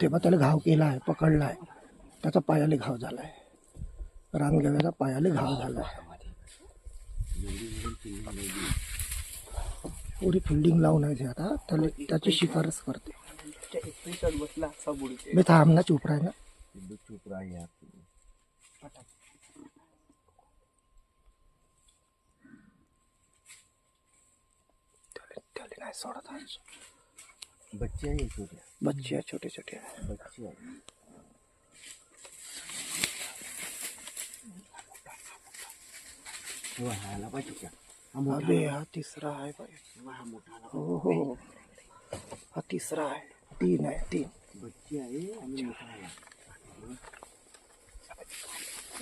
तेव्हा त्याला घाव केला आहे पकडला आहे त्याचा पायाले घाव झाला आहे रानगव्याचा पायाले घाव झाला आहे पुरी फिल्डिंग लावून आहे आता. त्याला त्याची शिफारस करते. मी थांब ना आहे ना चुप आहे त्याला नाही सोडत आज बच्चे आहे छोटे। बच्चे आहे छोटे छोटे आहे बच्चे आहे तेव्हा ह्याला पाहिजे का हा मोठा अबे हा तिसरा आहे बाई तेव्हा हा मोठा आला. हो हो हो. हा। तिसरा आहे तीन। आहे तीन बच्चे आहे आणि मोठा आला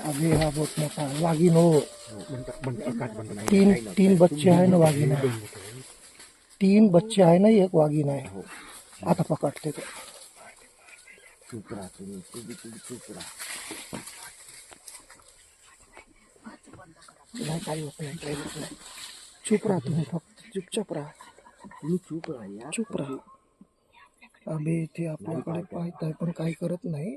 अबे हा बहुत मोठा आहे वाघीण हो तीन तीन बच्चे आहे ना वाघीण आहे तीन बच्चे आहे ना एक वाघीण आहे हो. आता पकडते तो. चुप राहा तुम्ही तुम्ही तुम्ही चुप राहा काही होत नाही काही होत नाही. चुप राहा तुम्ही फक्त. चुपचाप राहा. तुम्ही चुप राहा. चुप राहा आम्ही इथे आपल्याकडे पाहत आहे पण काही करत नाही.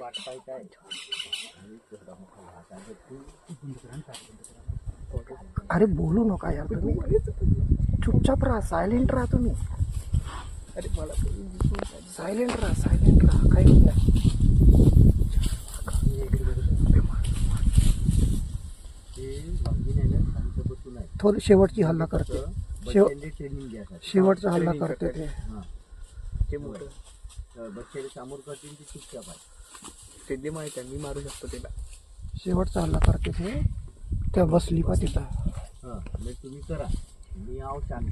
वाट अरे बोलू नका यार तुम्ही. चुपचाप राहा सायलेंट राहा तुम्ही. अरे मला सायलेंट राहा सायलेंट राहा. काही होत नाही. थोडी शेवटची हल्ला करते. शेवटचा हल्ला करते ते. बच्चाला समोर करतील ती चुपचाप आहे दे माहिती आहे मी मारू शकतो त्याला शेवटचा हल्ला करते ते त्या बसली पा तिथं. हां म्हणजे तुम्ही करा. मी आहो शांत.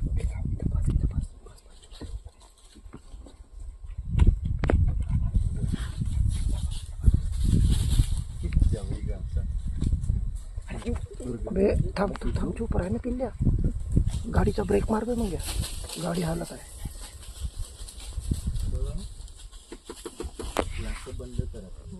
बे थांब तू थांब चुप राह ना पिल्ल्या. गाडीचा ब्रेक मार बे मग या. गाडी हालत आहे जास्त बंद करा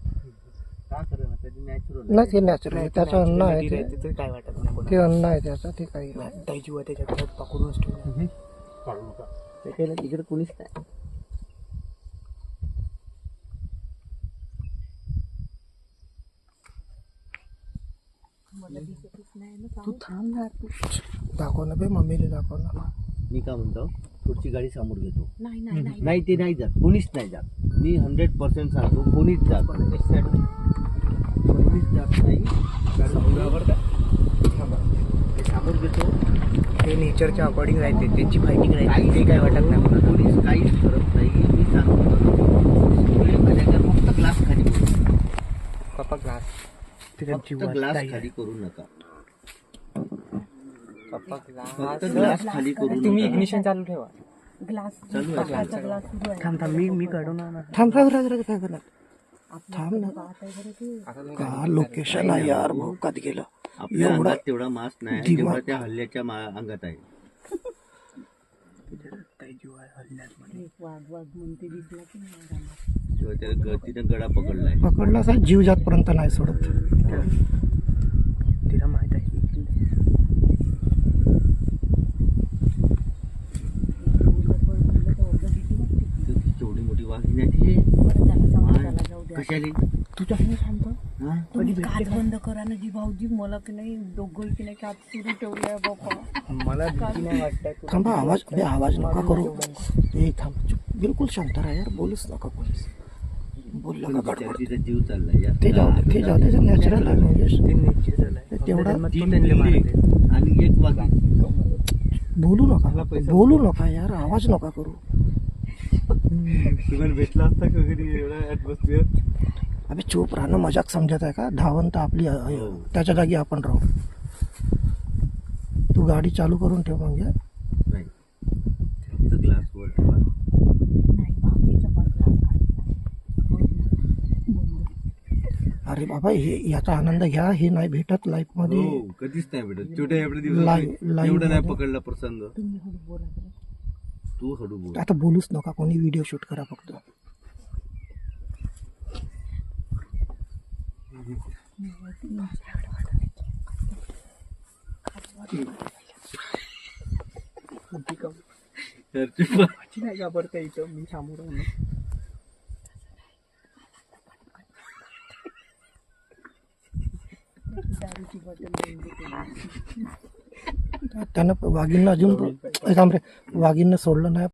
नॅचरल नाही ते नॅचरल त्याचं अन्न आहे ते. ते काय वाटत नाही कोणाला. ते अन्न आहे त्याचं ते काही नाही. ताई जीवा त्याच्या घरात पकडूनच ठेवलं काढू नका. त्याच्याला तिकडे कोणीच नाही. तू थांब ना तू दाखव ना बे मम्मीला दाखव ना. मी काय म्हणतो पुढची गाडी समोर घेतो. नाही नाही नाही. नाही ते नाही जात. कोणीच नाही जात. मी हंड्रेड पर्सेंट सांगतो कोणीच जात कोणीच जात नाही. ते समोर घेतो. ते नेचरच्या अकॉर्डिंग राहते त्यांची फायटिंग राहते. काहीच ते काय वाटत नाही कोणाला. कोणीच काहीच करत नाही. मी सांगतो फक्त ग्लास खाली करू पप्पा ग्लास. फक्त ग्लास खाली करू नका. ग्लास. ग्लास खाली करू तुम्ही इग्निशन चालू ठेवा. ग्लास चालू आहे. काचा ग्लास सुरू आहे थांब. थांब मी मी काढून आणा थांब थांब. थांब ना. का. लोकेशन आहे यार भाऊ कधी गेलं. आपल्या एवढा अंगात तेवढा मास नाही दिमाग- जेवढा त्या हल्ल्याच्या मा- अंगात आहे. जीव आहे हल्ल्यात म्हणे वाघ वाघ म्हणते दिसला की नाही रानात. तेव्हा गडा पकडलाय. पकडला असा जीव जातपर्यंत नाही सोडत. तिला माहीत आहे. गडबड म्हणलं तर अर्ध भीती वाटते. तर केवढी मोठी वाघीण आहे ती बरं झालं हा, समाजाला जाऊ द्या कशाली तुझ्या आहे शांत हा? तुम्ही काच बंद करा ना जी भाऊजी मला की नाही दोघं की नाही काच सुरू ठेवलंय बाबा मला भीती नाही वाटत. थांबा आवाज अरे आवाज नका करू. ए थांब. चुप. बिलकुल शांत राहा यार. बोलूच नका कोणीच. बोलला का तिचा जीव चाललाय. यार. ते जाऊ दे ते जाऊ दे. नॅचरल आहे म्हणजे. ते नेचर झालंय तेवढा- तीन बिल्ली आणि एक बोलू नका. बोलू नका यार. आवाज नका करू. तुम्हाला भेटला असता का कधी एवढा ऍटमॉस्फिअर अबे चूप राहणं मजाक समजत आहे का धावण तर आपली आहे. हो. त्याच्या जागी आपण राहू तू गाडी चालू करून ठेव म्हणजे नाही फक्त ग्लास वर ठेवा. नाही भाऊजीच्या बाजूला बंद अरे बाबा हे याचा आनंद घ्या हे नाही भेटत लाईफमध्ये हो कधीच नाही भेटत छोट्या एवढ्या लाईव्ह- दिवसात लाईव्ह एवढा नाही मध्ये. पकडला प्रसंग तुम्ही बोला. तू हळू बोल. आता बोलूच नका कोणी व्हिडिओ शूट करा फक्त. नाही घाबरता इथं? मी सामोर म्हणून दारूची बॉटल. त्यानं वाघींना अजून ए, थांब रे. वाघींना सोडलं नाही.